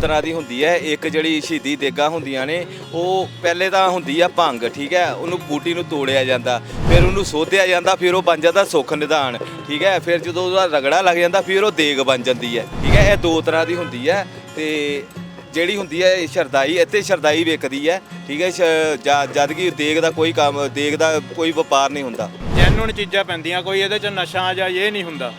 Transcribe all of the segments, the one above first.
ਤਰ੍ਹਾਂ ਦੀ ਹੁੰਦੀ ਹੈ, ਇੱਕ ਜਿਹੜੀ ਸ਼ਹੀਦੀ ਦੇਗਾ ਹੁੰਦੀਆਂ ਨੇ, ਉਹ ਪਹਿਲੇ ਤਾਂ ਹੁੰਦੀ ਆ ਭੰਗ, ਠੀਕ ਹੈ, ਉਹਨੂੰ ਬੂਟੀ ਨੂੰ ਤੋੜਿਆ ਜਾਂਦਾ, ਫਿਰ ਉਹਨੂੰ ਸੋਧਿਆ ਜਾਂਦਾ, ਫਿਰ ਉਹ ਬਣ ਜਾਂਦਾ ਸੁੱਖ ਨਿਧਾਨ, ਠੀਕ ਹੈ, ਫਿਰ ਜਦੋਂ ਉਹਦਾ ਰਗੜਾ ਲੱਗ ਜਾਂਦਾ, ਫਿਰ ਉਹ ਦੇਗ ਬਣ ਜਾਂਦੀ ਹੈ, ਠੀਕ ਹੈ, ਇਹ ਦੋ ਤਰ੍ਹਾਂ ਦੀ ਹੁੰਦੀ ਹੈ, ਤੇ ਜਿਹੜੀ ਹੁੰਦੀ ਹੈ ਸ਼ਰਦਾਈ, ਇੱਥੇ ਸ਼ਰਦਾਈ ਵਿਕਦੀ ਹੈ, ਠੀਕ ਹੈ, ਸ਼- ਜਦ ਜਦ ਕਿ ਦੇਗ ਦਾ ਕੋਈ ਕੰਮ, ਦੇਗ ਦਾ ਕੋਈ ਵਪਾਰ ਨਹੀਂ ਹੁੰਦਾ। ਜੈਨੂਨ ਚੀਜ਼ਾਂ ਪੈਂਦੀਆਂ, ਕੋਈ ਇਹਦੇ ਚ ਨਸ਼ਾ ਜਾਂ ਇਹ ਨਹੀਂ ਹੁੰਦਾ।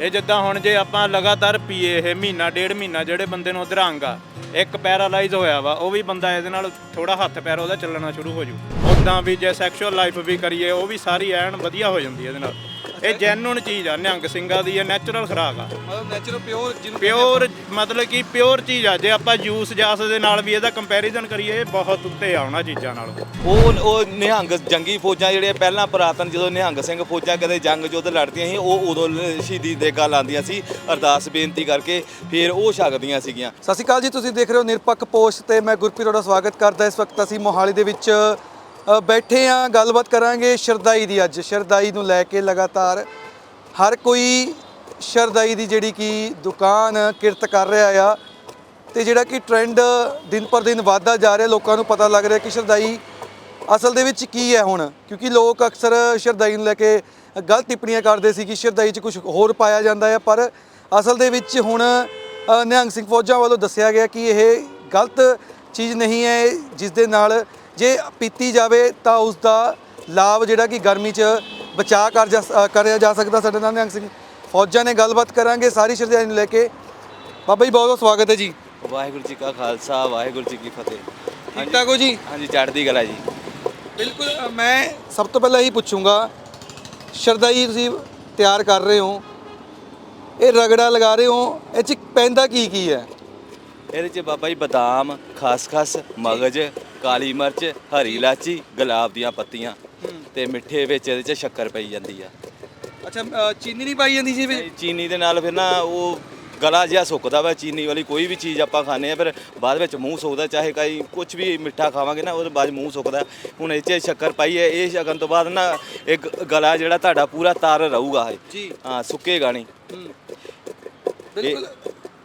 ਇਹ ਜਿੱਦਾਂ ਹੁਣ ਜੇ ਆਪਾਂ ਲਗਾਤਾਰ ਪੀਏ ਇਹ ਮਹੀਨਾ, ਡੇਢ ਮਹੀਨਾ ਜਿਹੜੇ ਬੰਦੇ ਨੂੰ ਅਧਰੰਗ ਆ, ਇੱਕ ਪੈਰਾਲਾਈਜ਼ ਹੋਇਆ ਵਾ, ਉਹ ਵੀ ਬੰਦਾ ਇਹਦੇ ਨਾਲ ਥੋੜਾ ਹੱਥ ਪੈਰ ਉਹਦਾ ਚੱਲਣਾ ਸ਼ੁਰੂ ਹੋ ਜੂ। ਉਦਾਂ ਵੀ ਜੇ ਸੈਕਸ਼ੂਅਲ ਲਾਈਫ ਵੀ ਕਰੀਏ, ਉਹ ਵੀ ਸਾਰੀ ਐਨ ਵਧੀਆ ਹੋ ਜਾਂਦੀ ਇਹਦੇ ਨਾਲ। ਇਹ ਜੈਨੂਨ ਚੀਜ਼ ਆ ਨਿਹੰਗ ਸਿੰਘਾਂ ਦੀ ਇਹ ਨੈਚੁਰਲ ਖੁਰਾਕ ਆ। ਮਤਲਬ ਨੈਚੁਰਲ ਪਿਓਰ ਜਿਹਨੂੰ ਪਿਓਰ ਮਤਲਬ ਕਿ ਪਿਓਰ ਚੀਜ਼ ਆ। ਜੇ ਆਪਾਂ ਜੂਸ ਜਾਸ ਦੇ ਨਾਲ ਵੀ ਇਹਦਾ ਕੰਪੈਰੀਜ਼ਨ ਕਰੀਏ ਇਹ ਬਹੁਤ ਉੱਤੇ ਆ ਉਹਨਾਂ ਚੀਜ਼ਾਂ ਨਾਲ। ਉਹ ਉਹ ਨਿਹੰਗ ਜੰਗੀ ਫੌਜਾਂ ਜਿਹੜੇ ਪਹਿਲਾਂ ਪੁਰਾਤਨ ਜਦੋਂ ਨਿਹੰਗ ਸਿੰਘ ਫੌਜਾਂ ਕਦੇ ਜੰਗ ਯੁੱਧ ਲੜਦੀਆਂ ਸੀ ਉਹ ਉਦੋਂ ਸ਼ਹੀਦੀ ਦੇਗਾ ਲਾਉਂਦੀਆਂ ਸੀ ਅਰਦਾਸ ਬੇਨਤੀ ਕਰਕੇ ਫਿਰ ਉਹ ਛਕਦੀਆਂ ਸੀਗੀਆਂ। ਸਤਿ ਸ਼੍ਰੀ ਅਕਾਲ ਜੀ ਤੁਸੀਂ ਦੇਖ ਰਹੇ ਹੋ ਨਿਰਪੱਖ ਪੋਸਟ ਤੇ ਮੈਂ ਗੁਰਪ੍ਰੀਤ ਤੁਹਾਡਾ ਸਵਾਗਤ ਕਰਦਾ। ਇਸ ਵਕਤ ਅਸੀਂ ਮੋਹਾਲੀ ਦੇ ਵਿੱਚ ਬੈਠੇ ਆ, ਗੱਲਬਾਤ ਕਰਾਂਗੇ ਸ਼ਰਦਾਈ ਦੀ ਅੱਜ। ਸ਼ਰਦਾਈ ਨੂੰ ਲੈ ਕੇ ਲਗਾਤਾਰ ਹਰ ਕੋਈ ਸ਼ਰਦਾਈ ਦੀ ਜਿਹੜੀ ਕਿ ਦੁਕਾਨ ਕਿਰਤ ਕਰ ਰਿਹਾ ਆ ਤੇ ਜਿਹੜਾ ਕਿ ਟ੍ਰੈਂਡ ਦਿਨ ਪਰ ਦਿਨ ਵਧਦਾ ਜਾ ਰਿਹਾ, ਲੋਕਾਂ ਨੂੰ ਪਤਾ ਲੱਗ ਰਿਹਾ ਕਿ ਸ਼ਰਦਾਈ ਅਸਲ ਦੇ ਵਿੱਚ ਕੀ ਹੈ ਹੁਣ? ਕਿਉਂਕਿ ਲੋਕ ਅਕਸਰ ਸ਼ਰਦਾਈ ਨੂੰ ਲੈ ਕੇ ਗਲਤ ਟਿੱਪਣੀਆਂ ਕਰਦੇ ਸੀ ਕਿ ਸ਼ਰਦਾਈ 'ਚ ਕੁਝ ਹੋਰ ਪਾਇਆ ਜਾਂਦਾ ਹੈ ਪਰ ਅਸਲ ਦੇ ਵਿੱਚ ਹੁਣ ਨਿਹੰਗ ਸਿੰਘ ਫੌਜਾਂ ਵੱਲੋਂ ਦੱਸਿਆ ਗਿਆ ਕਿ ਇਹ ਗਲਤ ਚੀਜ਼ ਨਹੀਂ ਹੈ। ਜਿਸ ਦੇ ਨਾਲ ਜੇ ਪੀਤੀ ਜਾਵੇ ਤਾਂ ਉਸ ਦਾ ਲਾਭ ਜਿਹੜਾ ਕਿ ਗਰਮੀ 'ਚ ਬਚਾ ਕਰ ਕਰਿਆ ਜਾ ਸਕਦਾ ਸਾਡੇ ਨਾਲ ਨਿਹੰਗ ਸਿੰਘ। ਫੌਜਾਂ ਨੇ ਗੱਲਬਾਤ ਕਰਾਂਗੇ ਸਾਰੀ ਸ਼ਰਦਾਈ ਨੂੰ ਲੈ ਕੇ। ਬਾਬਾ ਜੀ ਬਹੁਤ ਬਹੁਤ ਸਵਾਗਤ ਹੈ ਜੀ। ਵਾਹਿਗੁਰੂ ਜੀ ਕਾ ਖਾਲਸਾ ਵਾਹਿਗੁਰੂ ਜੀ ਕੀ ਫਤਿਹ। ਠੀਕ ਠਾਕ ਹੋ ਜੀ? ਹਾਂਜੀ ਚੜ੍ਹਦੀ ਕਲਾ ਜੀ। ਬਿਲਕੁਲ ਮੈਂ ਸਭ ਤੋਂ ਪਹਿਲਾਂ ਇਹੀ ਪੁੱਛੂੰਗਾ ਸ਼ਰਦਾਈ ਤੁਸੀਂ ਤਿਆਰ ਕਰ ਰਹੇ ਹੋ ਇਹ ਰਗੜਾ ਲਗਾ ਰਹੇ ਹੋ ਇਹ ਚ ਪੈਂਦਾ ਕੀ ਕੀ ਹੈ? ਇਹਦੇ ਚ ਬਾਬਾ ਜੀ ਬਦਾਮ ਖਸਖਸ ਮਗਜ ਕਾਲੀ ਮਿਰਚ ਹਰੀ ਇਲਾਚੀ ਗੁਲਾਬ ਦੀਆਂ ਪੱਤੀਆਂ ਤੇ ਮਿੱਠੇ ਵਿੱਚ ਇਹਦੇ ਚ ਸ਼ੱਕਰ ਪਈ ਜਾਂਦੀ ਆ। ਅੱਛਾ ਅ, ਚੀਨੀ ਨਹੀਂ ਪਾਈ ਜਾਂਦੀ ਜੀ ਵਿੱਚ ਤੇ ਚੀਨੀ ਦੇ ਨਾਲ ਫਿਰ ਨਾ ਉਹ ਗਲਾ ਜਿਹਾ ਸੁੱਕਦਾ ਵਾ ਚੀਨੀ ਵਾਲੀ ਕੋਈ ਵੀ ਚੀਜ਼ ਆਪਾਂ ਖਾਂਦੇ ਆ ਫਿਰ ਬਾਅਦ ਵਿੱਚ ਮੂੰਹ ਸੁੱਕਦਾ ਚਾਹੇ ਕਈ ਕੁਝ ਵੀ ਮਿੱਠਾ ਖਾਵਾਂਗੇ ਨਾ ਉਹਦੇ ਬਾਅਦ ਮੂੰਹ ਸੁੱਕਦਾ। ਹੁਣ ਇਹ 'ਚ ਸ਼ੱਕਰ ਪਾਈ ਹੈ ਇਹ ਛਕਣ ਤੋਂ ਬਾਅਦ ਨਾ ਇੱਕ ਗਲਾ ਜਿਹੜਾ ਤੁਹਾਡਾ ਪੂਰਾ ਤਰ ਰਹੂਗਾ ਇਹ। ਜੀ। ਹਾਂ ਸੁੱਕੇਗਾ ਨਹੀਂ। ਬਿਲਕੁਲ।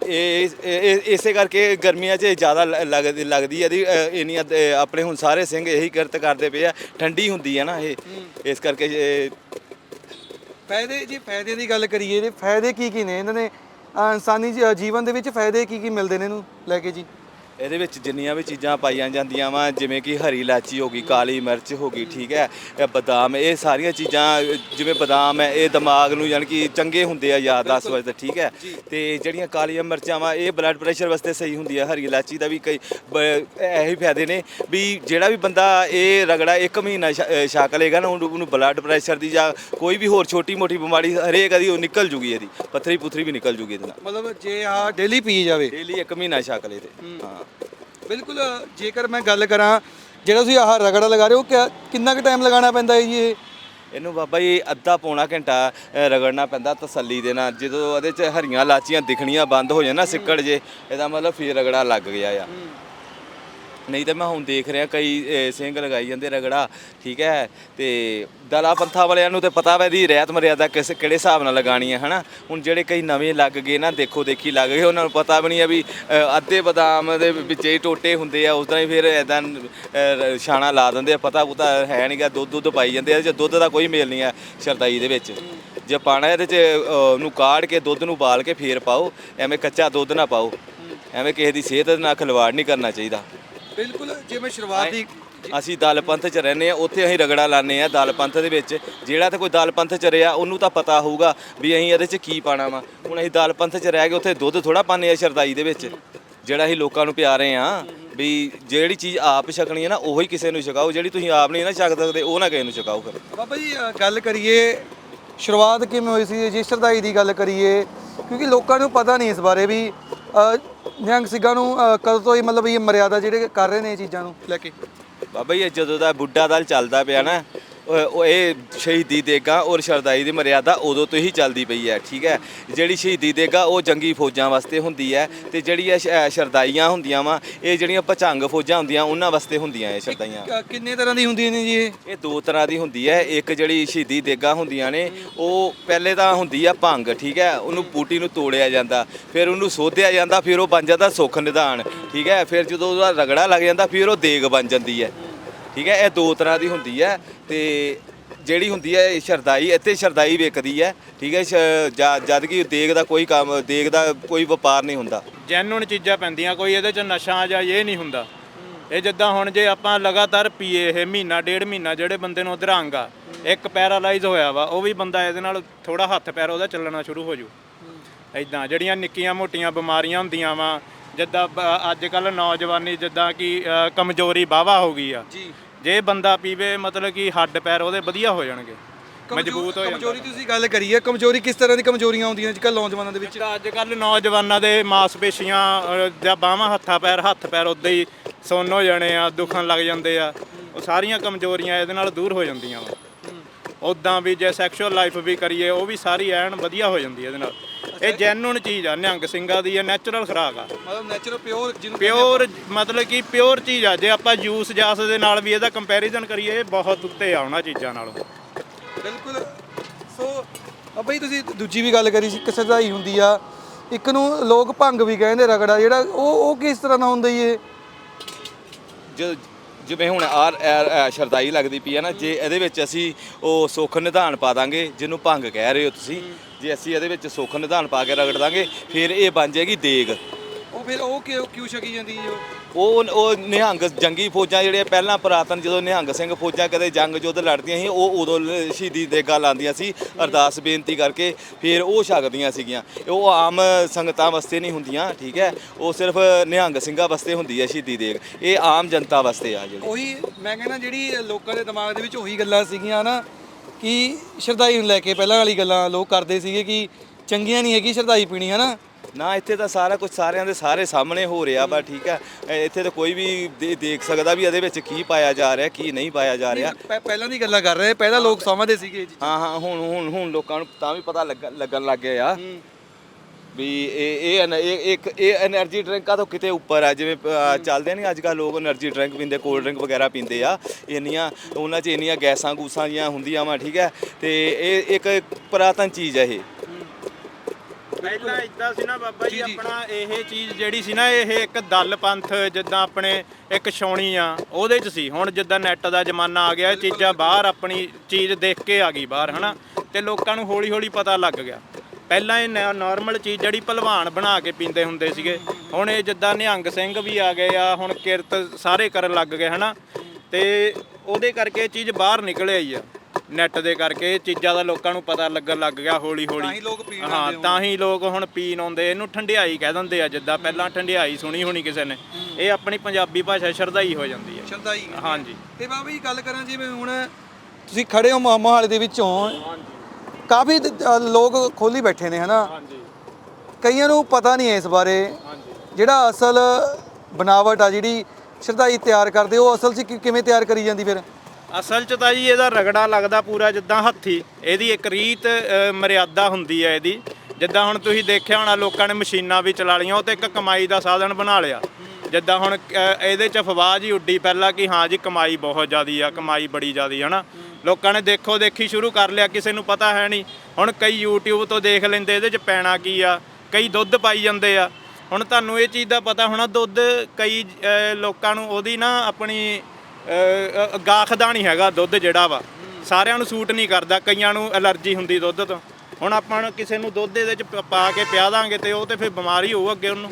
ਇਹ ਇਸੇ ਕਰਕੇ ਗਰਮੀਆਂ 'ਚ ਜ਼ਿਆਦਾ ਲ- ਲੱਗਦੀ ਲੱਗਦੀ ਹੈ ਇਹਦੀ ਅ, ਇੰਨੀਆਂ ਆਪਣੇ ਹੁਣ ਸਾਰੇ ਸਿੰਘ ਇਹੀ ਕਿਰਤ ਕਰਦੇ ਪਏ ਆ ਠੰਡੀ ਹੁੰਦੀ ਹੈ ਨਾ ਇਹ। ਇਸ ਕਰਕੇ ਇਹ ਫਾਇਦੇ ਜੀ ਫਾਇਦੇ ਦੀ ਗੱਲ ਕਰੀਏ ਫਾਇਦੇ ਕੀ ਕੀ ਨੇ? ਇਹਨਾਂ ਨੇ ਇਨਸਾਨੀ ਜੀ- ਜੀਵਨ ਦੇ ਵਿੱਚ ਫਾਇਦੇ ਕੀ ਕੀ ਮਿਲਦੇ ਨੇ ਇਹਨੂੰ ਲੈ ਕੇ ਜੀ? ਇਹਦੇ ਵਿੱਚ ਜਿੰਨੀਆਂ ਵੀ ਚੀਜ਼ਾਂ ਪਾਈਆਂ ਜਾਂਦੀਆਂ ਵਾ ਜਿਵੇਂ ਕਿ ਹਰੀ ਇਲਾਚੀ ਹੋ ਗਈ ਕਾਲੀ ਮਿਰਚ ਹੋ ਗਈ ਠੀਕ ਹੈ ਇਹ ਬਦਾਮ ਇਹ ਸਾਰੀਆਂ ਚੀਜ਼ਾਂ ਜਿਵੇਂ ਬਦਾਮ ਹੈ ਇਹ ਦਿਮਾਗ ਨੂੰ ਯਾਨੀ ਕਿ ਚੰਗੇ ਹੁੰਦੇ ਆ ਯਾਦਾਸ਼ਤ ਵਾਸਤੇ ਠੀਕ ਹੈ ਤੇ ਜਿਹੜੀਆਂ ਕਾਲੀਆਂ ਮਿਰਚਾਂ ਵਾ ਇਹ ਬਲੱਡ ਪ੍ਰੈਸ਼ਰ ਵਾਸਤੇ ਸਹੀ ਹੁੰਦੀ ਹੈ ਹਰੀ ਇਲਾਚੀ ਦਾ ਵੀ ਕਈ ਇਹੀ ਫਾਇਦੇ ਨੇ ਵੀ ਜਿਹੜਾ ਵੀ ਬੰਦਾ ਇਹ ਰਗੜਾ ਇੱਕ ਮਹੀਨਾ ਛਕ ਲੇਗਾ ਨਾ ਉਹਨੂੰ ਉਹਨੂੰ ਬਲੱਡ ਪ੍ਰੈਸ਼ਰ ਦੀ ਜਾਂ ਕੋਈ ਵੀ ਹੋਰ ਛੋਟੀ ਮੋਟੀ ਬਿਮਾਰੀ ਹਰੇਕ ਦੀ ਉਹ ਨਿਕਲ ਜੂਗੀ ਇਹਦੀ ਪੱਥਰੀ ਪੁੱਥਰੀ ਵੀ ਨਿਕਲ ਜੂਗੀ ਇਹਦੇ ਨਾਲ। ਮਤਲਬ ਜੇ ਆ ਡੇਲੀ ਪੀ ਜਾਵੇ। ਡੇਲੀ ਇੱਕ ਮਹੀਨਾ ਛਕ ਲੇ ਤੇ ਹਾਂ। ਬਿਲਕੁਲ ਜੇਕਰ ਮੈਂ ਗੱਲ ਕਰਾਂ ਜਿਹੜਾ ਤੁਸੀਂ ਆਹ ਰਗੜਾ ਲਗਾ ਰਹੇ ਹੋ ਕਿਆ ਕਿੰਨਾ ਕੁ ਟਾਈਮ ਲਗਾਉਣਾ ਪੈਂਦਾ ਹੈ ਜੀ ਇਹ? ਇਹਨੂੰ ਬਾਬਾ ਜੀ ਅੱਧਾ ਪੌਣਾ ਘੰਟਾ ਅ, ਰਗੜਨਾ ਪੈਂਦਾ ਤਸੱਲੀ ਦੇ ਨਾਲ। ਜਦੋਂ ਉਹਦੇ ਚ ਹਰੀਆਂ ਲਾਚੀਆਂ ਦਿਖਣੀਆਂ ਬੰਦ ਹੋ ਜਾਣ ਨਾ ਸਿੱਕੜ ਜੇ ਇਹਦਾ ਮਤਲਬ ਫੇਰ ਰਗੜਾ ਲੱਗ ਗਿਆ ਆ। ਨਹੀਂ ਤਾਂ ਮੈਂ ਹੁਣ ਦੇਖ ਰਿਹਾ ਕਈ ਸਿੰਘ ਲਗਾਈ ਜਾਂਦੇ ਰਗੜਾ ਠੀਕ ਹੈ? ਤੇ ਦਲਾ ਪੰਥਾ ਵਾਲਿਆਂ ਨੂੰ ਤੇ ਪਤਾ ਵਾ ਇਹਦੀ ਰਹਿਤ ਮਰਿਆਦਾ ਕਿਸ ਕਿਹੜੇ ਹਿਸਾਬ ਨਾਲ ਲਗਾਣੀ ਹੈ ਹਨਾ? ਹੁਣ ਜਿਹੜੇ ਕਈ ਨਵੇਂ ਲੱਗ ਗਏ ਨਾ ਦੇਖੋ ਦੇਖੀ ਲੱਗ ਗਏ ਉਹਨਾਂ ਨੂੰ ਪਤਾ ਵੀ ਨਹੀਂ ਹੈ ਵੀ ਅੱਧੇ ਬਦਾਮ ਦੇ ਵਿੱਚ ਹੀ ਟੋਟੇ ਹੁੰਦੇ ਆ ਉਸ ਤਰ੍ਹਾਂ ਹੀ ਫਿਰ ਐਦਾਂ ਛਾਣਾ ਲਾ ਦਿੰਦੇ ਆ ਪਤਾ ਪੁਤਾ ਹੈ ਨਹੀਂਗਾ ਦੁੱਧ ਦੁੱਧ ਪਾਈ ਜਾਂਦੇ ਆ ਜੇ ਦੁੱਧ ਦਾ ਕੋਈ ਮੇਲ ਨਹੀਂ ਆ ਸ਼ਰਦਾਈ ਦੇ ਵਿੱਚ। ਜੇ ਪਾਣਾ ਇਹਦੇ ਚ ਅ, ਉਹਨੂੰ ਕਾੜ ਕੇ ਦੁੱਧ ਨੂੰ ਬਾਲ ਕੇ ਫੇਰ ਪਾਓ ਐਵੇਂ ਕੱਚਾ ਦੁੱਧ ਨਾ ਪਾਓ। ਐਵੇਂ ਕਿਸੇ ਦੀ ਸਿਹਤ ਨਾਲ ਖਿਲਵਾੜ ਨਹੀਂ ਕਰਨਾ ਚਾਹੀਦਾ। ਬਿਲਕੁਲ ਜੇ ਮੈਂ ਸ਼ੁਰੂਆਤ ਦੀ ਅਸੀਂ ਦਲ ਪੰਥ ਚ ਰਹਿੰਦੇ ਆ ਉੱਥੇ ਅਸੀਂ ਰਗੜਾ ਲਾਣੇ ਆ ਦਲ ਪੰਥ ਦੇ ਵਿੱਚ। ਜਿਹੜਾ ਤੇ ਕੋਈ ਦਲ ਪੰਥ ਚ ਰਿਹਾ ਉਹਨੂੰ ਤਾਂ ਪਤਾ ਹੋਊਗਾ ਵੀ ਅਸੀਂ ਇਹਦੇ ਚ ਕੀ ਪਾਣਾ ਵਾ। ਹੁਣ ਅਸੀਂ ਦਲ ਪੰਥ ਚ ਰਹਿ ਕੇ ਉੱਥੇ ਦੁੱਧ ਥੋੜਾ ਪਾਣੇ ਆ ਸ਼ਰਦਾਈ ਦੇ ਵਿੱਚ ਜਿਹੜਾ ਅਸੀਂ ਲੋਕਾਂ ਨੂੰ ਪਿਆ ਰਹੇ ਆ ਵੀ ਜਿਹੜੀ ਚੀਜ਼ ਆਪ ਛਕਣੀ ਹੈ ਨਾ ਉਹੀ ਕਿਸੇ ਨੂੰ ਛਕਾਓ ਜਿਹੜੀ ਤੁਸੀਂ ਆਪ ਨਹੀਂ ਨਾ ਛਕ ਸਕਦੇ ਉਹ ਨਾ ਕਿਸੇ ਨੂੰ ਛਕਾਓ ਫਿਰ। ਬਾਬਾ ਜੀ ਗੱਲ ਕਰੀਏ ਸ਼ੁਰੂਆਤ ਕਿਵੇਂ ਹੋਈ ਸੀ? ਜੀ ਸ਼ਰਦਾਈ ਦੀ ਗੱਲ ਕਰੀਏ ਕਿਉਂਕਿ ਲੋਕਾਂ ਨੂੰ ਪਤਾ ਨਹੀਂ ਇਸ ਬਾਰੇ ਵੀ ਨਿਹੰਗ ਸਿੰਘਾਂ ਨੂੰ ਅ, ਕਦੋਂ ਤੋਂ ਹੀ ਮਤਲਬ ਇਹ ਮਰਿਆਦਾ ਜਿਹੜੇ ਕਰ ਰਹੇ ਨੇ ਇਹ ਚੀਜ਼ਾਂ ਨੂੰ ਲੈ ਕੇ? ਬਾਬਾ ਜੀ ਇਹ ਜਦੋਂ ਦਾ ਬੁੱਢਾ ਦਲ ਚੱਲਦਾ ਪਿਆ ਨਾ ਉਹ ਇਹ ਸ਼ਹੀਦੀ ਦੇਗਾ ਔਰ ਸ਼ਰਦਾਈ ਦੀ ਮਰਿਆਦਾ ਉਦੋਂ ਤੋਂ ਹੀ ਚੱਲਦੀ ਪਈ ਹੈ ਠੀਕ ਹੈ? ਜਿਹੜੀ ਸ਼ਹੀਦੀ ਦੇਗਾ ਉਹ ਜੰਗੀ ਫੌਜਾਂ ਵਾਸਤੇ ਹੁੰਦੀ ਹੈ ਤੇ ਜਿਹੜੀ ਇਹ ਸ਼ਰਦਾਈਆਂ ਹੁੰਦੀਆਂ ਵਾ ਇਹ ਜਿਹੜੀਆਂ ਪਚੰਗ ਫੌਜਾਂ ਹੁੰਦੀਆਂ ਉਹਨਾਂ ਵਾਸਤੇ ਹੁੰਦੀਆਂ ਇਹ ਸ਼ਰਦਾਈਆਂ ਕਿੰਨੇ ਤਰ੍ਹਾਂ ਦੀ ਹੁੰਦੀਆਂ ਨੇ ਜੀ ਇਹ? ਇਹ ਦੋ ਤਰ੍ਹਾਂ ਦੀ ਹੁੰਦੀ ਹੈ ਇੱਕ ਜਿਹੜੀ ਸ਼ਹੀਦੀ ਦੇਗਾ ਹੁੰਦੀਆਂ ਨੇ ਉਹ ਪਹਿਲੇ ਤਾਂ ਹੁੰਦੀ ਆ ਭੰਗ ਠੀਕ ਹੈ? ਉਹਨੂੰ ਬੂਟੀ ਨੂੰ ਤੋੜਿਆ ਜਾਂਦਾ ਫਿਰ ਉਹਨੂੰ ਸੋਧਿਆ ਜਾਂਦਾ ਫਿਰ ਉਹ ਬਣ ਜਾਂਦਾ ਸੁੱਖ ਨਿਧਾਨ ਠੀਕ ਹੈ? ਫਿਰ ਜਦੋਂ ਉਹਦਾ ਰਗੜਾ ਲੱਗ ਜਾਂਦਾ ਫਿਰ ਉਹ ਦੇਗ ਬਣ ਜਾਂਦੀ ਹੈ। ਠੀਕ ਹੈ ਇਹ ਦੋ ਤਰ੍ਹਾਂ ਦੀ ਹੁੰਦੀ ਹੈ ਤੇ ਜਿਹੜੀ ਹੁੰਦੀ ਹੈ ਸ਼ਰਦਾਈ ਇੱਥੇ ਸ਼ਰਦਾਈ ਵਿਕਦੀ ਹੈ ਠੀਕ ਹੈ ਜਦ ਕਿ ਦੇਗ ਦਾ ਕੋਈ ਕੰਮ ਦੇਗ ਦਾ ਕੋਈ ਵਪਾਰ ਨਹੀਂ ਹੁੰਦਾ। ਜੈਨੂਨ ਚੀਜ਼ਾਂ ਪੈਂਦੀਆਂ ਕੋਈ ਇਹਦੇ ਚ ਨਸ਼ਾ ਜਾਂ ਇਹ ਨਹੀਂ ਹੁੰਦਾ। ਇਹ ਜਿੱਦਾਂ ਹੁਣ ਜੇ ਆਪਾਂ ਲਗਾਤਾਰ ਪੀਏ ਇਹ ਮਹੀਨਾ ਡੇਢ ਮਹੀਨਾ ਜਿਹੜੇ ਬੰਦੇ ਨੂੰ ਅਧਰੰਗ ਆ ਇੱਕ ਪੈਰਾਲਾਈਜ਼ ਹੋਇਆ ਵਾ ਉਹ ਵੀ ਬੰਦਾ ਇਹਦੇ ਨਾਲ ਥੋੜਾ ਹੱਥ ਪੈਰ ਉਹਦਾ ਚੱਲਣਾ ਸ਼ੁਰੂ ਹੋ ਜੂ। ਇਦਾਂ ਜਿਹੜੀਆਂ ਨਿੱਕੀਆਂ ਮੋਟੀਆਂ ਬਿਮਾਰੀਆਂ ਹੁੰਦੀਆਂ ਵਾ ਜਿੱਦਾਂ ਅੱਜ ਕੱਲ ਨੌਜਵਾਨੀ ਜਿੱਦਾਂ ਕਿ ਕਮਜ਼ੋਰੀ ਵਾਹਵਾ ਹੋ ਗਈ ਆ। ਜੀ। ਜੇ ਬੰਦਾ ਪੀਵੇ ਮਤਲਬ ਕਿ ਹੱਡ ਪੈਰ ਉਹਦੇ ਵਧੀਆ ਹੋ ਜਾਣਗੇ। ਮਜ਼ਬੂਤ ਹੋ ਕਮਜ਼ੋਰੀ ਜਾਂਦਾ ਤੁਸੀਂ ਗੱਲ ਕਰੀ ਹੈ ਕਮਜ਼ੋਰੀ ਕਿਸ ਤਰ੍ਹਾਂ ਦੀ ਕਮਜ਼ੋਰੀਆਂ ਆਉਂਦੀਆਂ ਅੱਜ ਕੱਲ੍ਹ ਨੌਜਵਾਨਾਂ ਦੇ ਵਿੱਚ? ਅੱਜ ਕੱਲ ਨੌਜਵਾਨਾਂ ਦੇ ਮਾਸਪੇਸ਼ੀਆਂ ਜਾਂ ਬਾਹਾਂ ਹੱਥਾਂ ਪੈਰ ਹੱਥ ਪੈਰ ਉਦਾਂ ਹੀ ਸੁੰਨ ਹੋ ਜਾਣੇ ਆ ਦੁਖਣ ਲੱਗ ਜਾਂਦੇ ਆ। ਉਹ ਸਾਰੀਆਂ ਕਮਜ਼ੋਰੀਆਂ ਇਹਦੇ ਨਾਲ ਦੂਰ ਹੋ ਜਾਂਦੀਆਂ ਵਾ। ਉਦਾਂ ਵੀ ਜੇ ਸੈਕਸ਼ੂਅਲ ਲਾਈਫ ਵੀ ਕਰੀਏ ਉਹ ਵੀ ਸਾਰੀ ਐਨ ਵਧੀਆ ਹੋ ਜਾਂਦੀ ਹੈ ਇਹਦੇ ਨਾਲ। ਇਹ ਜੈਨੂਨ ਚੀਜ਼ ਆ ਨਿਹੰਗ ਸਿੰਘਾਂ ਦੀ ਇਹ ਨੈਚੁਰਲ ਖੁਰਾਕ ਆ। ਮਤਲਬ ਨੈਚੁਰਲ ਪਿਓਰ ਜਿਹਨੂੰ ਪਿਓਰ ਮਤਲਬ ਕਿ ਪਿਓਰ ਚੀਜ਼ ਆ ਜੇ ਆਪਾਂ ਜੂਸ ਜਾਸ ਦੇ ਨਾਲ ਵੀ ਇਹਦਾ ਕੰਪੈਰੀਜ਼ਨ ਕਰੀਏ ਇਹ ਬਹੁਤ ਉੱਤੇ ਆ ਉਹਨਾਂ ਚੀਜ਼ਾਂ ਨਾਲੋਂ। ਬਿਲਕੁਲ। ਸੋ ਅੱਬਾ ਜੀ ਤੁਸੀਂ ਦੂਜੀ ਵੀ ਗੱਲ ਕਰੀ ਸੀ ਕਿ ਸਜ਼ਾਈ ਹੁੰਦੀ ਆ ਇੱਕ ਨੂੰ ਲੋਕ ਭੰਗ ਵੀ ਕਹਿੰਦੇ ਰਗੜਾ ਜਿਹੜਾ ਉਹ ਉਹ ਕਿਸ ਤਰ੍ਹਾਂ ਦਾ ਹੁੰਦਾ ਜੀ ਇਹ? ਜੋ ਜਿਵੇਂ ਹੁਣ ਆਰ ਐ- ਐ ਸ਼ਰਦਾਈ ਲੱਗਦੀ ਪਈ ਹੈ ਨਾ ਜੇ ਇਹਦੇ ਵਿੱਚ ਅਸੀਂ ਉਹ ਸੁੱਖ ਨਿਧਾਨ ਪਾ ਦਾਂਗੇ ਜਿਹਨੂੰ ਭੰਗ ਕਹਿ ਰਹੇ ਹੋ ਤੁਸੀਂ ਜੇ ਅਸੀਂ ਇਹਦੇ ਵਿੱਚ ਸੁੱਖ ਨਿਧਾਨ ਪਾ ਕੇ ਰਗੜ ਦਾਂਗੇ ਫਿਰ ਇਹ ਬਣ ਜਾਏਗੀ ਦੇਗ। ਉਹ ਫਿਰ ਉਹ ਕਿਉਂ ਕਿਉਂ ਛਕੀ ਜਾਂਦੀ ਜੀ ਉਹ? ਉਹ ਉਹ ਨਿਹੰਗ ਜੰਗੀ ਫੌਜਾਂ ਜਿਹੜੇ ਪਹਿਲਾਂ ਪੁਰਾਤਨ ਜਦੋਂ ਨਿਹੰਗ ਸਿੰਘ ਫੌਜਾਂ ਕਦੇ ਜੰਗ ਯੁੱਧ ਲੜਦੀਆਂ ਸੀ ਉਹ ਉਦੋਂ ਸ਼ਹੀਦੀ ਦੇ ਗੱਲ ਆਉਂਦੀਆਂ ਸੀ ਅਰਦਾਸ ਬੇਨਤੀ ਕਰਕੇ ਫਿਰ ਉਹ ਛਕਦੀਆਂ ਸੀਗੀਆਂ। ਉਹ ਆਮ ਸੰਗਤਾਂ ਵਾਸਤੇ ਨਹੀਂ ਹੁੰਦੀਆਂ ਠੀਕ ਹੈ? ਉਹ ਸਿਰਫ ਨਿਹੰਗ ਸਿੰਘਾਂ ਵਾਸਤੇ ਹੁੰਦੀ ਹੈ ਸ਼ਹੀਦੀ ਦੇਗ। ਇਹ ਆਮ ਜਨਤਾ ਵਾਸਤੇ ਆ ਜਿਹੜੀ। ਉਹੀ ਮੈਂ ਕਹਿੰਦਾ ਜਿਹੜੀ ਲੋਕਾਂ ਦੇ ਦਿਮਾਗ ਦੇ ਵਿੱਚ ਉਹੀ ਗੱਲਾਂ ਸੀਗੀਆਂ ਨਾ ਕਿ ਸ਼ਰਦਾਈ ਨੂੰ ਲੈ ਕੇ ਪਹਿਲਾਂ ਵਾਲੀ ਗੱਲਾਂ ਲੋਕ ਕਰਦੇ ਸੀਗੇ ਕਿ ਚੰਗੀਆਂ ਨਹੀਂ ਹੈਗੀ ਸ਼ਰਦਾਈ ਪੀਣੀ ਹਨਾ? ਨਾ ਇੱਥੇ ਤਾਂ ਸਾਰਾ ਕੁਝ ਸਾਰਿਆਂ ਦੇ ਸਾਰੇ ਸਾਹਮਣੇ ਹੋ ਰਿਹਾ ਵਾ ਠੀਕ ਹੈ ਇੱਥੇ ਤਾਂ ਕੋਈ ਵੀ ਦੇ- ਦੇਖ ਸਕਦਾ ਵੀ ਇਹਦੇ ਵਿੱਚ ਕੀ ਪਾਇਆ ਜਾ ਰਿਹਾ ਕੀ ਨਹੀਂ ਪਾਇਆ ਜਾ ਰਿਹਾ। ਪਹਿ- ਪਹਿਲਾਂ ਦੀ ਗੱਲਾਂ ਕਰ ਰਹੇ ਪਹਿਲਾਂ ਲੋਕ ਸਮਝਦੇ ਸੀਗੇ ਇਹ ਚੀਜ਼ਾਂ। ਹਾਂ ਹਾਂ ਹੁਣ ਹੁਣ ਹੁਣ ਲੋਕਾਂ ਨੂੰ ਤਾਂ ਵੀ ਪਤਾ ਲੱਗ- ਲੱਗਣ ਲੱਗ ਗਿਆ ਆ। ਵੀ ਇਹ ਇਹ ਇਹ- ਇੱਕ ਇਹ એનર્ਜੀ ਡਰਿੰਕਾਂ ਤੋਂ ਕਿਤੇ ਉੱਪਰ ਆ। ਜਿਵੇਂ ਚੱਲਦੇ ਨਹੀਂ ਅੱਜ ਕੱਲ ਲੋਕ એનર્ਜੀ ਡਰਿੰਕ ਪੀਂਦੇ ਕੋਲਡ ਡਰਿੰਕ ਵਗੈਰਾ ਪੀਂਦੇ ਆ। ਇੰਨੀਆਂ ਉਹਨਾਂ 'ਚ ਇੰਨੀਆਂ ਗੈਸਾਂ ਗੂਸਾਂ ਜੀਆਂ ਹੁੰਦੀਆਂ ਵਾ ਠੀਕ ਹੈ। ਤੇ ਇਹ ਇੱਕ ਪੁਰਾਤਨ ਚੀਜ਼ ਹੈ ਇਹ। ਪਹਿਲਾਂ ਇਦਾਂ ਸੀ ਨਾ ਬਾਬਾ ਜੀ ਆਪਣਾ ਇਹ ਚੀਜ਼ ਜਿਹੜੀ ਸੀ ਨਾ ਇਹ ਇੱਕ ਦਲ ਪੰਥ ਜਿੱਦਾਂ ਆਪਣੇ ਇੱਕ ਛਾਉਣੀ ਆ ਉਹਦੇ ਚ ਸੀ। ਹੁਣ ਜਿੱਦਾਂ ਨੈਟ ਦਾ ਜ਼ਮਾਨਾ ਆ ਗਿਆ ਇਹ ਚੀਜ਼ਾਂ ਬਾਹਰ ਆਪਣੀ ਚੀਜ਼ ਦੇਖ ਕੇ ਆ ਗਈ ਬਾਹਰ ਹਨਾ। ਤੇ ਲੋਕਾਂ ਨੂੰ ਹੌਲੀ ਹੌਲੀ ਪਤਾ ਲੱਗ ਗਿਆ। ਪਹਿਲਾਂ ਇਹ ਨਾਰਮਲ ਚੀਜ਼ ਜਿਹੜੀ ਭਲਵਾਨ ਬਣਾ ਕੇ ਪੀਂਦੇ ਹੁੰਦੇ ਸੀਗੇ। ਹੁਣ ਇਹ ਜਿੱਦਾਂ ਨਿਹੰਗ ਸਿੰਘ ਵੀ ਆ ਗਏ ਆ ਹੁਣ ਕਿਰਤ ਸਾਰੇ ਕਰਨ ਲੱਗ ਗਏ ਹਨਾ? ਤੇ ਉਹਦੇ ਕਰਕੇ ਇਹ ਚੀਜ਼ ਬਾਹਰ ਨਿਕਲ ਆਈ ਆ। ਨੈਟ ਦੇ ਕਰਕੇ ਇਹ ਚੀਜ਼ਾਂ ਦਾ ਲੋਕਾਂ ਨੂੰ ਪਤਾ ਲੱਗਣ ਲੱਗ ਗਿਆ ਹੌਲੀ ਹੌਲੀ। ਹੀ ਤਾਂ ਹੀ ਲੋਕ ਹੁਣ ਪੀਣ ਆਉਂਦੇ। ਇਹਨੂੰ ਠੰਡਿਆਈ ਕਹਿ ਦਿੰਦੇ ਆ ਜਿੱਦਾਂ ਪਹਿਲਾਂ ਠੰਡਿਆਈ ਸੁਣੀ ਹੋਣੀ ਕਿਸੇ ਨੇ। ਇਹ ਆਪਣੀ ਪੰਜਾਬੀ ਭਾਸ਼ਾ ਸ਼ਰਦਾਈ ਹੋ ਜਾਂਦੀ ਹੈ ਸ਼ਰਦਾਈ ਹਾਂਜੀ। ਤੇ ਬਾਬਾ ਜੀ ਗੱਲ ਕਰਾਂ ਜਿਵੇਂ ਹੁਣ ਤੁਸੀਂ ਖੜੇ ਹੋ ਮੋ- ਮੋਹਾਲੀ ਦੇ ਵਿੱਚੋਂ। ਕਾਫੀ ਅ, ਲੋਕ ਖੋਲੀ ਬੈਠੇ ਨੇ ਹਨਾ? ਹਾਂਜੀ। ਕਈਆਂ ਨੂੰ ਪਤਾ ਨਹੀਂ ਹੈ ਇਸ ਬਾਰੇ। ਹਾਂਜੀ। ਜਿਹੜਾ ਅਸਲ ਬਣਾਵਟ ਆ ਜਿਹੜੀ ਸ਼ਰਦਾਈ ਤਿਆਰ ਕਰਦੇ ਉਹ ਅਸਲ 'ਚ ਕਿ- ਕਿਵੇਂ ਤਿਆਰ ਕਰੀ ਜਾਂਦੀ ਫਿਰ? ਅਸਲ 'ਚ ਤਾਂ ਜੀ ਇਹਦਾ ਰਗੜਾ ਲੱਗਦਾ ਪੂਰਾ ਜਿੱਦਾਂ ਹੱਥੀ। ਇਹਦੀ ਇੱਕ ਰੀਤ ਅ, ਮਰਿਆਦਾ ਹੁੰਦੀ ਹੈ ਇਹਦੀ। ਜਿੱਦਾਂ ਹੁਣ ਤੁਸੀਂ ਦੇਖਿਆ ਹੋਣਾ ਲੋਕਾਂ ਨੇ ਮਸ਼ੀਨਾਂ ਵੀ ਚਲਾ ਲਈਆਂ ਉਹ ਤੇ ਇੱਕ ਕਮਾਈ ਦਾ ਸਾਧਨ ਬਣਾ ਲਿਆ। ਜਿੱਦਾਂ ਹੁਣ ਅ, ਇਹਦੇ 'ਚ ਅਫਵਾਹ ਹੀ ਉੱਡੀ ਪਹਿਲਾਂ ਕਿ ਹਾਂ ਜੀ ਕਮਾਈ ਬਹੁਤ ਜ਼ਿਆਦੀ ਆ ਕਮਾਈ ਬੜੀ ਜ਼ਿਆਦੀ ਹਨਾ? ਲੋਕਾਂ ਨੇ ਦੇਖੋ ਦੇਖੀ ਸ਼ੁਰੂ ਕਰ ਲਿਆ ਕਿਸੇ ਨੂੰ ਪਤਾ ਹੈ ਨਹੀਂ। ਹੁਣ ਕਈ YouTube ਤੋਂ ਦੇਖ ਲੈਂਦੇ ਇਹਦੇ 'ਚ ਪੈਣਾ ਕੀ ਆ? ਕਈ ਦੁੱਧ ਪਾਈ ਜਾਂਦੇ ਆ। ਹੁਣ ਤੁਹਾਨੂੰ ਇਹ ਚੀਜ਼ ਦਾ ਪਤਾ ਹੋਣਾ ਦੁੱਧ ਕਈ ਲੋਕਾਂ ਨੂੰ ਉਹਦੀ ਨਾ ਆਪਣੀ ਅ, ਨਹੀਂ ਹੈਗਾ ਦੁੱਧ ਜਿਹੜਾ ਵਾ। ਸਾਰਿਆਂ ਨੂੰ ਸੂਟ ਨਹੀਂ ਕਰਦਾ ਕਈਆਂ ਨੂੰ ਐਲਰਜੀ ਹੁੰਦੀ ਦੁੱਧ ਤੋਂ। ਹੁਣ ਆਪਾਂ ਨੂੰ ਕਿਸੇ ਨੂੰ ਦੁੱਧ ਇਹਦੇ ਚ ਪ- ਪਾ ਕੇ ਪਿਆ ਦਾਂਗੇ ਤੇ ਉਹ ਤੇ ਫਿਰ ਬਿਮਾਰੀ ਹੋਊ ਅੱਗੇ ਉਹਨੂੰ।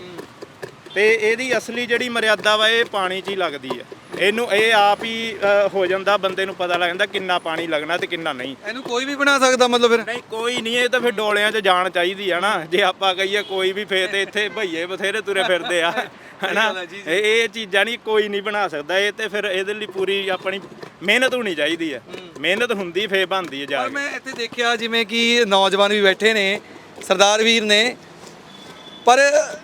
ਤੇ ਇਹਦੀ ਅਸਲੀ ਜਿਹੜੀ ਮਰਿਆਦਾ ਵਾ ਇਹ ਪਾਣੀ 'ਚ ਹੀ ਲੱਗਦੀ ਆ। ਇਹਨੂੰ ਇਹ ਆਪ ਹੀ ਅ, ਹੋ ਜਾਂਦਾ ਬੰਦੇ ਨੂੰ ਪਤਾ ਲੱਗ ਜਾਂਦਾ ਕਿੰਨਾ ਪਾਣੀ ਲੱਗਣਾ ਤੇ ਕਿੰਨਾ ਨਹੀਂ। ਇਹਨੂੰ ਕੋਈ ਵੀ ਬਣਾ ਸਕਦਾ ਮਤਲਬ ਫਿਰ? ਨਹੀਂ ਕੋਈ ਨਹੀਂ ਇਹ ਤਾਂ ਫਿਰ ਡੋਲਿਆਂ 'ਚ ਜਾਣ ਚਾਹੀਦੀ ਆ ਨਾ। ਜੇ ਆਪਾਂ ਕਹੀਏ ਕੋਈ ਵੀ ਫੇਰ ਤੇ ਇੱਥੇ ਭਈਏ ਬਥੇਰੇ ਤੁਰੇ ਫਿਰਦੇ ਆ ਹਨਾ? ਇਹ ਇਹ ਚੀਜ਼ਾਂ ਨਹੀਂ ਕੋਈ ਨਹੀਂ ਬਣਾ ਸਕਦਾ। ਇਹ ਤੇ ਫਿਰ ਇਹਦੇ ਲਈ ਪੂਰੀ ਆਪਣੀ ਮਿਹਨਤ ਹੋਣੀ ਚਾਹੀਦੀ ਹੈ। ਮਿਹਨਤ ਹੁੰਦੀ ਫੇਰ ਬਣਦੀ ਹੈ ਜਾ ਪਰ ਕੇ ਮੈਂ ਇੱਥੇ ਦੇਖਿਆ ਜਿਵੇਂ ਕਿ ਨੌਜਵਾਨ ਵੀ ਬੈਠੇ ਨੇ ਸਰਦਾਰ ਵੀਰ ਨੇ। ਪਰ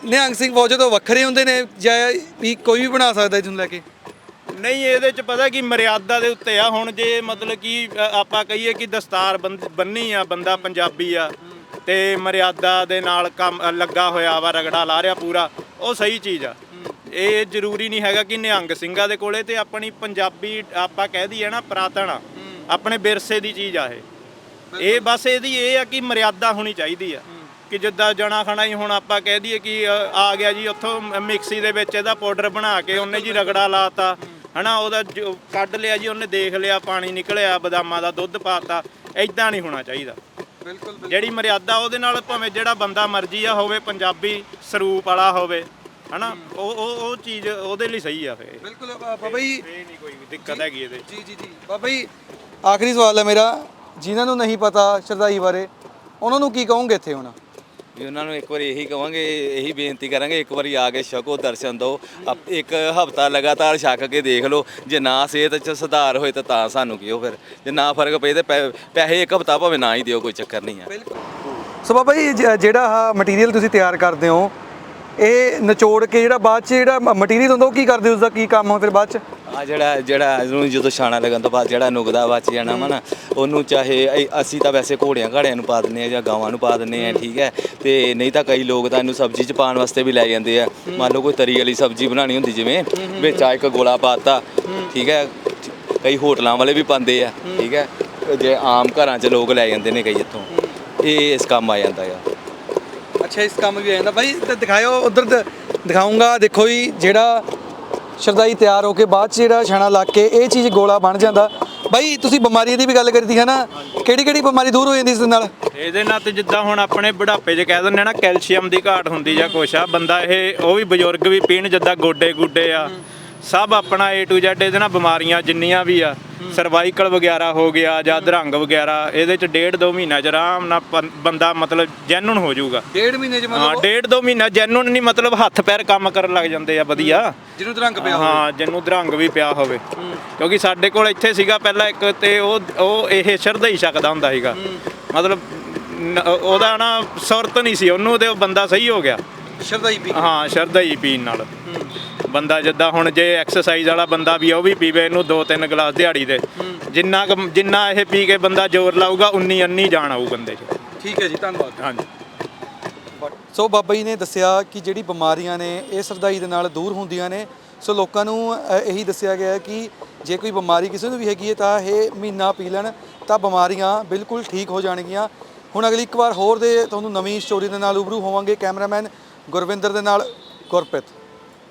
ਨਿਹੰਗ ਸਿੰਘ ਫੌਜ ਤੋਂ ਵੱਖਰੇ ਹੁੰਦੇ ਨੇ ਜਾਂ ਵੀ ਕੋਈ ਵੀ ਬਣਾ ਸਕਦਾ ਇਸ ਨੂੰ ਲੈ ਕੇ? ਨਹੀਂ ਇਹਦੇ ਚ ਪਤਾ ਕੀ ਮਰਿਆਦਾ ਦੇ ਉੱਤੇ ਆ। ਹੁਣ ਜੇ ਮਤਲਬ ਕਿ ਅ, ਆਪਾਂ ਕਹੀਏ ਕਿ ਦਸਤਾਰ ਬੰਦ- ਬੰਨੀ ਆ ਬੰਦਾ ਪੰਜਾਬੀ ਆ ਤੇ ਮਰਿਆਦਾ ਦੇ ਨਾਲ ਕੰਮ ਅ, ਲੱਗਾ ਹੋਇਆ ਵਾ ਰਗੜਾ ਲਾ ਰਿਹਾ ਪੂਰਾ ਉਹ ਸਹੀ ਚੀਜ਼ ਆ। ਇਹ ਜ਼ਰੂਰੀ ਨਹੀਂ ਹੈਗਾ ਕਿ ਨਿਹੰਗ ਸਿੰਘਾਂ ਦੇ ਕੋਲੇ ਤੇ ਆਪਣੀ ਪੰਜਾਬੀ ਆਪਾਂ ਕਹਿ ਦਈਏ ਨਾ ਪ੍ਰਾਤਨ ਆ। ਆਪਣੇ ਵਿਰਸੇ ਦੀ ਚੀਜ਼ ਆ ਇਹ। ਇਹ ਬਸ ਇਹਦੀ ਇਹ ਆ ਕਿ ਮਰਿਆਦਾ ਹੋਣੀ ਚਾਹੀਦੀ ਆ। ਕਿ ਜਿੱਦਾਂ ਜਣਾ ਖਣਾ ਹੀ ਹੁਣ ਆਪਾਂ ਕਹਿ ਦਈਏ ਕਿ ਅ, ਆ ਗਿਆ ਜੀ ਉੱਥੋਂ ਮਿਕਸੀ ਦੇ ਵਿੱਚ ਇਹਦਾ ਪਾਊਡਰ ਬਣਾ ਕੇ ਉਹਨੇ ਜੀ ਰਗੜਾ ਲਾਤਾ ਹਨਾ ਉਹਦਾ ਜੋ ਕੱਢ ਲਿਆ ਜੀ ਉਹਨੇ ਦੇਖ ਲਿਆ ਪਾਣੀ ਨਿਕਲਿਆ ਬਦਾਮਾਂ ਦਾ ਦੁੱਧ ਪਾਤਾ ਐਦਾਂ ਨਹੀਂ ਹੋਣਾ ਚਾਹੀਦਾ। ਬਿਲਕੁਲ ਜਿਹੜੀ ਮਰਿਆਦਾ ਉਹਦੇ ਨਾਲ ਭਾਵੇਂ ਜਿਹੜਾ ਬੰਦਾ ਮਰਜ਼ੀ ਆ ਹੋਵੇ ਪੰਜਾਬੀ ਸਰੂਪ ਵਾਲਾ ਹੋਵੇ ਹਨਾ ਉਹ ਉਹ ਉਹ ਚੀਜ਼ ਉਹਦੇ ਲਈ ਸਹੀ ਆ ਫੇ ਬਿਲਕੁਲ ਬਾਬਾ ਜੀ। ਇਹ ਨਹੀਂ ਕੋਈ ਦਿੱਕਤ ਹੈਗੀ ਇਹਦੇ। ਜੀ ਜੀ ਜੀ। ਬਾਬਾ ਜੀ ਆਖਰੀ ਸਵਾਲ ਹੈ ਮੇਰਾ। ਜਿਨ੍ਹਾਂ ਨੂੰ ਨਹੀਂ ਪਤਾ ਸ਼ਰਦਾਈ ਬਾਰੇ ਉਹਨਾਂ ਨੂੰ ਕੀ ਕਹੋਗੇ ਇੱਥੇ ਹੁਣ? ਵੀ ਉਹਨਾਂ ਨੂੰ ਇੱਕ ਵਾਰੀ ਇਹੀ ਕਵਾਂਗੇ, ਇਹੀ ਬੇਨਤੀ ਕਰਾਂਗੇ, ਇੱਕ ਵਾਰੀ ਆ ਕੇ ਛਕੋ ਦਰਸ਼ਨ ਦਿਓ। ਆਪ- ਇੱਕ ਹਫਤਾ ਲਗਾਤਾਰ ਛਕ ਕੇ ਦੇਖ ਲਓ। ਜੇ ਨਾ ਸਿਹਤ 'ਚ ਸੁਧਾਰ ਹੋਏ ਤਾਂ ਤਾਂ ਸਾਨੂੰ ਕਿਉਂ ਫਿਰ। ਜੇ ਨਾ ਫ਼ਰਕ ਪਏ ਤੇ ਪੈ- ਪੈਸੇ ਇੱਕ ਹਫਤਾ ਭਾਵੇਂ ਨਾ ਹੀ ਦਿਓ, ਕੋਈ ਚੱਕਰ ਨਹੀਂ ਆ। ਸੋ ਬਾਬਾ ਜੀ, ਜ- ਜਿਹੜਾ ਆਹ ਮਟੀਰੀਅਲ ਤੁਸੀਂ ਤਿਆਰ ਕਰਦੇ ਹੋ ਇਹ ਨਿਚੋੜ ਕੇ ਜਿਹੜਾ ਬਾਅਦ ਚ ਜਿਹੜਾ ਮਟੀਰੀਅਲ ਹੁੰਦਾ ਉਹ ਕੀ ਕਰਦੇ ਹੋ ਉਸਦਾ, ਕੀ ਕੰਮ ਆ ਫਿਰ ਬਾਅਦ ਚ? ਆ ਜਿਹੜਾ ਜਿਹੜਾ ਇਹਨੂੰ ਜਦੋਂ ਛਾਣਾ ਲੱਗਣ ਤੋਂ ਬਾਅਦ ਜਿਹੜਾ ਨੁਕਦਾ ਬਚ ਜਾਣਾ ਵਾ ਨਾ, ਉਹਨੂੰ ਚਾਹੇ ਅ- ਅਸੀਂ ਤਾਂ ਵੈਸੇ ਘੋੜਿਆਂ ਘਾੜਿਆਂ ਨੂੰ ਪਾ ਦਿੰਦੇ ਆ ਜਾਂ ਗਾਵਾਂ ਨੂੰ ਪਾ ਦਿੰਦੇ ਆ, ਠੀਕ ਹੈ। ਤੇ ਨਹੀਂ ਤਾਂ ਕਈ ਲੋਕ ਤਾਂ ਇਹਨੂੰ ਸਬਜ਼ੀ 'ਚ ਪਾਉਣ ਵਾਸਤੇ ਵੀ ਲੈ ਜਾਂਦੇ ਆ। ਮੰਨ ਲਓ ਕੋਈ ਤਰੀ ਵਾਲੀ ਸਬਜ਼ੀ ਬਣਾਉਣੀ ਹੁੰਦੀ ਜਿਵੇਂ, ਵਿੱਚ ਆ ਇੱਕ ਗੋਲਾ ਪਾਤਾ ਠੀਕ ਹੈ। ਕਈ ਹੋਟਲਾਂ ਵਾਲੇ ਵੀ ਪਾਉਂਦੇ ਆ, ਠੀਕ ਹੈ। ਜੇ ਆਮ ਘਰਾਂ 'ਚ ਲੋਕ ਲੈ ਜਾਂਦੇ ਨੇ ਕਈ ਇੱਥੋਂ। ਇਹ ਇਸ ਕੰਮ ਆ ਜਾਂਦਾ ਆ। ਅੱਛਾ ਇਸ ਕੰਮ ਵੀ ਆ ਜਾਂਦਾ। ਬਾਈ ਤੇ ਦਿਖਾਇਓ ਉਧਰ ਦਿਖਾਉਂਗਾ ਦੇਖੋ ਜੀ ਜਿਹੜਾ ਸ਼ਰਦਾਈ ਤਿਆਰ ਹੋ ਕੇ ਬਾਅਦ ਚ ਜਿਹੜਾ ਛਾਣਾ ਲੱਗ ਕੇ ਇਹ ਚੀਜ਼ ਗੋਲਾ ਬਣ ਜਾਂਦਾ। ਬਾਈ ਤੁਸੀਂ ਬਿਮਾਰੀ ਦੀ ਵੀ ਗੱਲ ਕਰੀਦੀ ਹੈ ਨਾ ਕਿਹੜੀ ਕਿਹੜੀ ਬਿਮਾਰੀ ਦੂਰ ਹੋ ਜਾਂਦੀ ਇਸ ਦੇ ਨਾਲ? ਇਹਦੇ ਨਾਲ ਤੇ ਜਿੱਦਾਂ ਹੁਣ ਆਪਣੇ ਬੁਢਾਪੇ 'ਚ ਕਹਿ ਦਿੰਦੇ ਨਾ ਕੈਲਸ਼ੀਅਮ ਦੀ ਘਾਟ ਹੁੰਦੀ ਜਾਂ ਕੁਛ ਆ ਬੰਦਾ ਇਹ ਉਹ ਵੀ ਬਜ਼ੁਰਗ ਵੀ ਪੀਣ ਜਿੱਦਾਂ ਗੋਡੇ ਗੁੱਡੇ ਆ ਸਭ ਆਪਣਾ A to Z ਇਹਦੇ ਨਾਲ ਬਿਮਾਰੀਆਂ ਜਿੰਨੀਆਂ ਵੀ ਆ ਸਰਵਾਈਕਲ ਵਗੈਰਾ ਹੋ ਗਿਆ ਜਾਂ ਅਧਰੰਗ ਵਗੈਰਾ ਇਹਦੇ 'ਚ ਡੇਢ ਦੋ ਮਹੀਨਾ 'ਚ ਆਰਾਮ ਨਾਲ ਪੰ- ਬੰਦਾ ਮਤਲਬ ਜੈਨੂਨ ਹੋ ਜਾਊਗਾ। ਡੇਢ ਮਹੀਨੇ ਚ ਹਾਂ ਡੇਢ ਦੋ ਮਹੀਨਾ ਜੈਨੂਨ ਨਹੀਂ ਮਤਲਬ ਹੱਥ ਪੈਰ ਕੰਮ ਕਰਨ ਲੱਗ ਜਾਂਦੇ ਆ ਵਧੀਆ। ਜਿਹਨੂੰ ਦਰੰਗ ਹਾਂ ਜਿਹਨੂੰ ਦਰੰਗ ਵੀ ਪਿਆ ਹੋਵੇ। ਕਿਉਂਕਿ ਸਾਡੇ ਕੋਲ ਇੱਥੇ ਸੀਗਾ ਪਹਿਲਾਂ ਇੱਕ ਤੇ ਉਹ ਉਹ ਇਹ ਸ਼ਰਧਾ ਹੀ ਛਕਦਾ ਹੁੰਦਾ ਸੀਗਾ। ਮਤਲਬ ਨ- ਉਹਦਾ ਨਾ ਸੁਰਤ ਨਹੀਂ ਸੀ ਉਹਨੂੰ ਤੇ ਉਹ ਬੰਦਾ ਸਹੀ ਹੋ ਗਿਆ। ਸ਼ਰਦਾਈ ਪੀ ਹਾਂ ਸ਼ਰਧਾ ਹੀ ਪੀਣ ਨਾਲ। ਬੰਦਾ ਜਿੱਦਾਂ ਹੁਣ ਜੇ ਐਕਸਰਸਾਈਜ਼ ਵਾਲਾ ਬੰਦਾ ਵੀ ਆ, ਉਹ ਵੀ ਪੀਵੇ ਇਹਨੂੰ ਦੋ ਤਿੰਨ ਗਲਾਸ ਦਿਹਾੜੀ ਦੇ। ਜਿੰਨਾ ਕੁ- ਜਿੰਨਾ ਇਹ ਪੀ ਕੇ ਬੰਦਾ ਜ਼ੋਰ ਲਾਊਗਾ ਉਨੀ ਅੰਨੀ ਜਾਣ ਆਊ ਬੰਦੇ 'ਚ। ਠੀਕ ਹੈ ਜੀ ਧੰਨਵਾਦ। ਹਾਂਜੀ। ਸੋ ਬਾਬਾ ਜੀ ਨੇ ਦੱਸਿਆ ਕਿ ਜਿਹੜੀ ਬਿਮਾਰੀਆਂ ਨੇ ਇਹ ਸਰਦਾਈ ਦੇ ਨਾਲ ਦੂਰ ਹੁੰਦੀਆਂ ਨੇ। ਸੋ ਲੋਕਾਂ ਨੂੰ ਅ, ਇਹੀ ਦੱਸਿਆ ਗਿਆ ਹੈ ਕਿ ਜੇ ਕੋਈ ਬਿਮਾਰੀ ਕਿਸੇ ਨੂੰ ਵੀ ਹੈਗੀ ਹੈ ਤਾਂ ਇਹ ਮਹੀਨਾ ਪੀ ਲੈਣ ਤਾਂ ਬਿਮਾਰੀਆਂ ਬਿਲਕੁਲ ਠੀਕ ਹੋ ਜਾਣਗੀਆਂ। ਹੁਣ ਅਗਲੀ ਇੱਕ ਵਾਰ ਹੋਰ ਦੇ ਤੁਹਾਨੂੰ ਨਵੀਂ ਸਟੋਰੀ ਦੇ ਨਾਲ ਉਬਰੂ ਹੋਵਾਂਗੇ। ਕੈਮਰਾਮੈਨ ਗੁਰਵਿੰਦਰ ਦੇ ਨਾਲ ਗੁਰਪ੍ਰੀਤ।